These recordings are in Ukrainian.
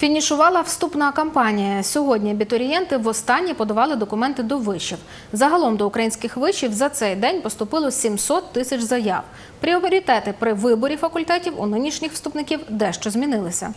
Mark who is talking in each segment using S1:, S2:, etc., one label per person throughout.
S1: Фінішувала вступна кампанія. Сьогодні абітурієнти востаннє подавали документи до вишів. Загалом до українських вишів за цей день поступило 700 тисяч заяв. Пріоритети при виборі факультетів у нинішніх вступників дещо змінилися.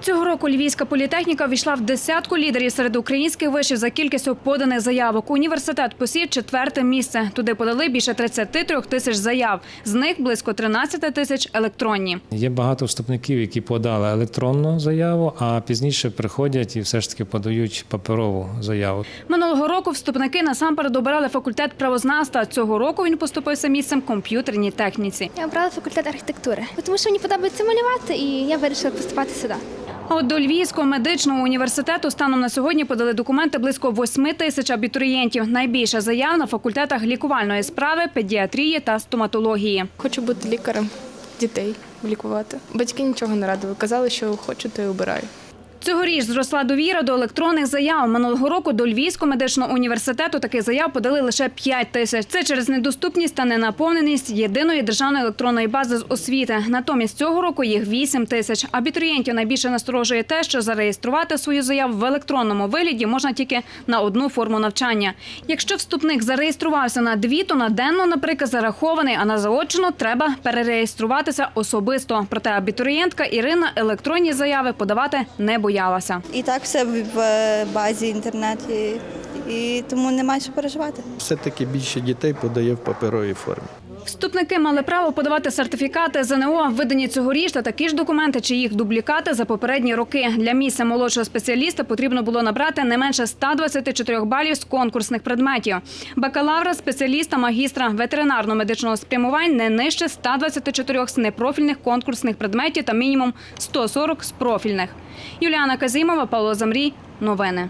S2: Цього року Львівська політехніка війшла в десятку лідерів серед українських вишів за кількістю поданих заявок. Університет посів четверте місце. Туди подали більше 33 тисяч заяв. З них близько 13 тисяч електронні.
S3: Є багато вступників, які подали електронну заяву, а пізніше приходять і все ж таки подають паперову заяву.
S2: Минулого року вступники насамперед обирали факультет правознавства. Цього року він поступився місцем комп'ютерній техніці.
S4: Я обрала факультет архітектури, тому що мені подобається малювати, і я вирішила поступати сюди.
S2: От до Львівського медичного університету станом на сьогодні подали документи близько 8 тисяч абітурієнтів. Найбільше заяв на факультетах лікувальної справи, педіатрії та стоматології.
S5: Хочу бути лікарем дітей лікувати. Батьки нічого не радили. Казали, що хочу, то й обираю.
S2: Цьогоріч зросла довіра до електронних заяв. Минулого року до Львівського медичного університету таких заяв подали лише 5 тисяч. Це через недоступність та ненаповненість єдиної державної електронної бази з освіти. Натомість цього року їх 8 тисяч. Абітурієнтів найбільше насторожує те, що зареєструвати свою заяву в електронному вигляді можна тільки на одну форму навчання. Якщо вступник зареєструвався на дві, то на денну, наприклад, зарахований, а на заочну треба перереєструватися особисто. Проте абітурієнтка Ірина електронні заяви подавати не боялася.
S6: І так все в базі інтернеті, і тому немає що переживати.
S7: Все-таки більше дітей подає в паперовій формі.
S2: Вступники мали право подавати сертифікати ЗНО, видані цьогоріч, та такі ж документи чи їх дублікати за попередні роки. Для місця молодшого спеціаліста потрібно було набрати не менше 124 балів з конкурсних предметів. Бакалавра, спеціаліста, магістра ветеринарно-медичного спрямувань не нижче 124 з непрофільних конкурсних предметів та мінімум 140 з профільних. Юліана Казімова, Павло Замрій. Новини.